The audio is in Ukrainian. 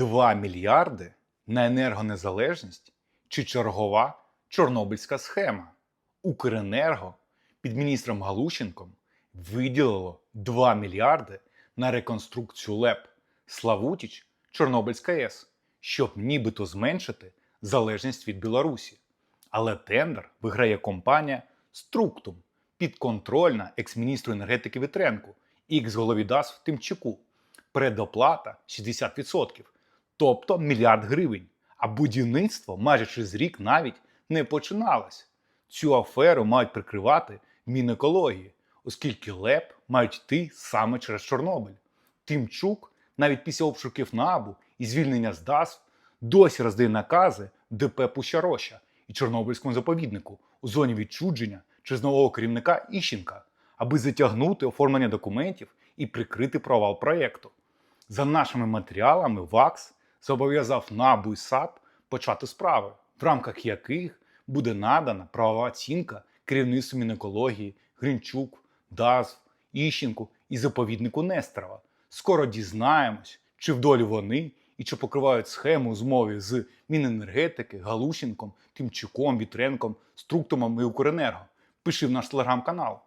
2 мільярди на енергонезалежність чи чергова чорнобильська схема. Укренерго під міністром Галущенком виділило 2 мільярди на реконструкцію ЛЕП Славутіч Чорнобильська АЕС, щоб нібито зменшити залежність від Білорусі. Але тендер виграє компанія Структум, підконтрольна екс-міністру енергетики Вітренку і екс-голові ДАС Тимчуку. Предоплата 60%, тобто мільярд гривень. А будівництво майже через рік навіть не починалось. Цю аферу мають прикривати Мінекології, оскільки ЛЕП мають йти саме через Чорнобиль. Тимчук навіть після обшуків НАБУ і звільнення з ДАС досі роздає накази ДП Пущароща і Чорнобильському заповіднику у зоні відчудження через нового керівника Іщенка, аби затягнути оформлення документів і прикрити провал проєкту. За нашими матеріалами, ВАКС зобов'язав НАБУ і САП почати справи, в рамках яких буде надана правова оцінка керівництву Мінекології, Гринчук, ДАЗ, Іщенку і заповіднику Нестерова. Скоро дізнаємось, чи в долі вони і чи покривають схему змови з Міненергетики, Галущенком, Тимчуком, Вітренком, Структумом і Укренерго. Пиши в наш телеграм-канал.